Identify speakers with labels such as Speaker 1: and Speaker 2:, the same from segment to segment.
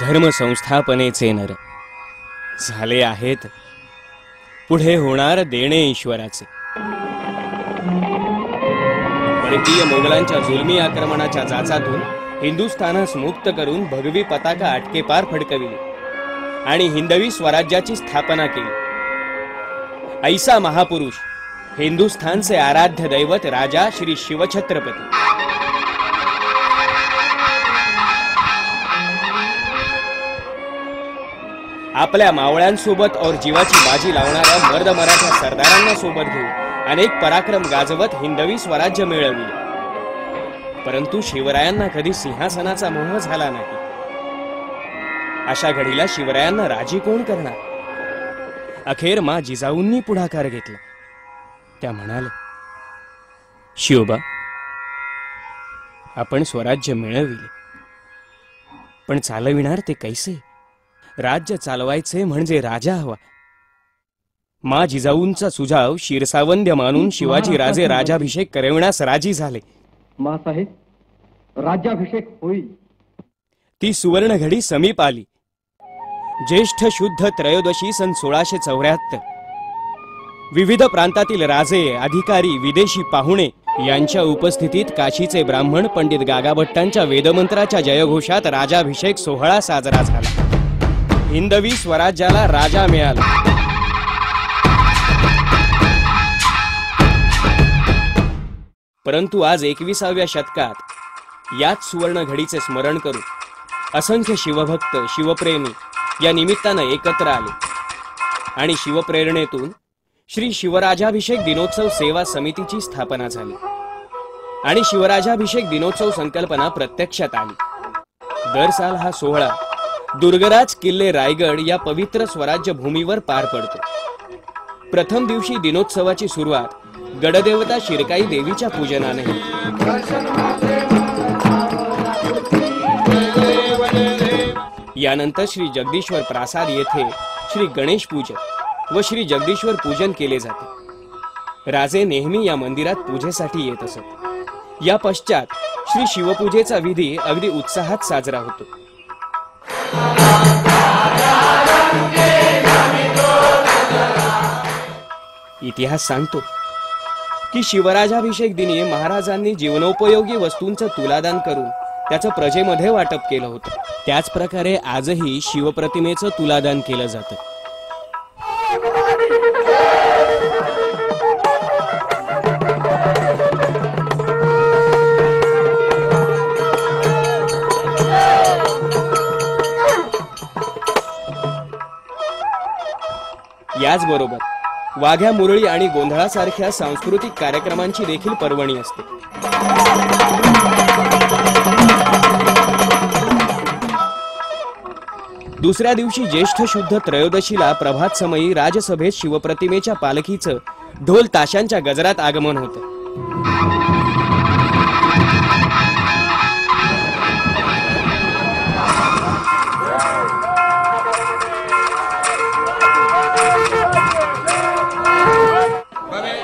Speaker 1: धर्मसंस्थापनेचे नर. झाले आहेत पुढे होणार देणे ईश्वराचे परकीय मोगलांच्या जुलमी आक्रमणाच्या जाचातून हिंदुस्थानास मुक्त करून भगवी पताका अटकेपार फडकविली आणि हिंदवी स्वराज्याची स्थापना केली. ऐसा महापुरुष हिंदुस्थानचे आराध्य दैवत राजा श्री शिवछत्रपती. आपल्या मावळ्यांसोबत और जीवाची बाजी लावणाऱ्या मर्द मराठा सरदारांना सोबत घेऊन अनेक पराक्रम गाजवत हिंदवी स्वराज्य मिळवले. परंतु शिवरायांना कधी सिंहासनाचा मोह झाला नाही. अशा घडीला शिवरायांना राजी कोण करणार? अखेर मा जिजाऊंनी पुढाकार घेतला. त्या म्हणाले शिवबा आपण स्वराज्य मिळविले. पण चालविणार ते कैसे? राज्य चालवायचे म्हणजे राजा हवा. मा जिजाऊंचा सुझाव शिरसावंद्य मानून शिवाजी राजे राजाभिषेक करविण्यास राजी झाले.
Speaker 2: मासाहेब राज्याभिषेक होईल.
Speaker 1: ती सुवर्ण घडी समीप आली. ज्येष्ठ शुद्ध त्रयोदशी सन सोळाशे चौऱ्याहत्तर. विविध प्रांतातील राजे अधिकारी विदेशी पाहुणे यांच्या उपस्थितीत काशीचे ब्राह्मण पंडित गागाभट्टांच्या वेदमंत्राच्या जयघोषात राजाभिषेक सोहळा साजरा झाला. हिंदवी स्वराज्याला राजा मिळाला. परंतु आज एकविसाव्या शतकात याच सुवर्ण घडीचे स्मरण करू असंख्य शिवभक्त शिवप्रेमी या निमित्तानं एकत्र आले. आणि शिवप्रेरणेतून श्री शिवराजाभिषेक दिनोत्सव सेवा समितीची स्थापना झाली. आणि शिवराजाभिषेक दिनोत्सव संकल्पना प्रत्यक्षात आली. दर साल हा सोहळा दुर्गराज किल्ले रायगड या पवित्र स्वराज्य भूमीवर पार पडतो. प्रथम दिवशी दिनोत्सवाची सुरुवात गडदेवता शिरकाई देवीच्या पूजनाने. यानंतर श्री जगदीश्वर प्रासाद येथे श्री गणेश पूजन व श्री जगदीश्वर पूजन केले जाते. राजे नेहमी या मंदिरात पूजेसाठी येत असत. या पश्चात श्री शिवपूजेचा विधी अगदी उत्साहात साजरा होतो. इतिहास सांगतो की शिवराजाभिषेक दिनी महाराजांनी जीवनोपयोगी वस्तूंचं तुलादान करून त्याचं प्रजेमध्ये वाटप केलं होतं. त्याच प्रकारे आजही शिवप्रतिमेचं तुलादान केलं जातं. त्याचबरोबर वाघ्या मुरळी आणि गोंधळासारख्या सांस्कृतिक कार्यक्रमांची देखील पर्वणी असते. दुसऱ्या दिवशी ज्येष्ठ शुद्ध त्रयोदशीला प्रभात समयी राजसभेत शिवप्रतिमेच्या पालखीचं ढोल ताशांच्या गजरात आगमन होतं.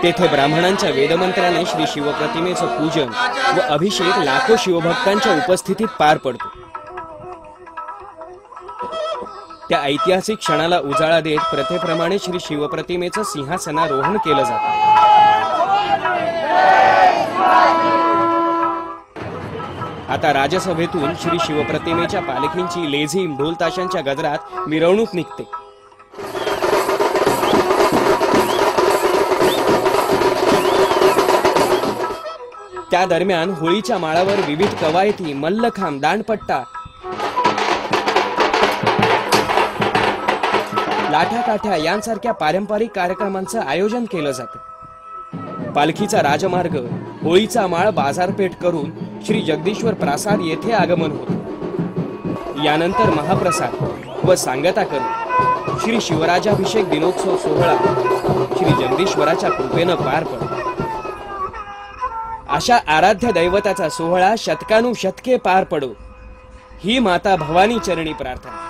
Speaker 1: तेथे ब्राह्मणांच्या वेदमंत्राने श्री शिवप्रतिमेचं पूजन व अभिषेक लाखो शिवभक्तांच्या उपस्थितीत पार पडतो. त्या ऐतिहासिक क्षणाला उजाळा देत प्रथेप्रमाणे श्री शिवप्रतिमेचं सिंहासनारोहण केलं जातं. आता राजसभेतून श्री शिवप्रतिमेच्या पालखींची लेझीम ढोलताशांच्या गजरात मिरवणूक निघते. त्या दरम्यान होळीच्या माळावर विविध कवायती मल्लखांब दांडपट्टा लाठ्याकाठ्या यांसारख्या पारंपरिक कार्यक्रमांचं आयोजन केलं जातं. पालखीचा राजमार्ग होळीचा माळ बाजारपेठ करून श्री जगदीश्वर प्रासाद येथे आगमन होत. यानंतर महाप्रसाद व सांगता करून श्री शिवराजाभिषेक दिनोत्सव सोहळा श्री जगदीश्वराच्या कृपेनं पार पडतो अशा आराध्य दैवताचा सोहळा शतकानुशतके पार पडो. ही माता भवानी चरणी प्रार्थना.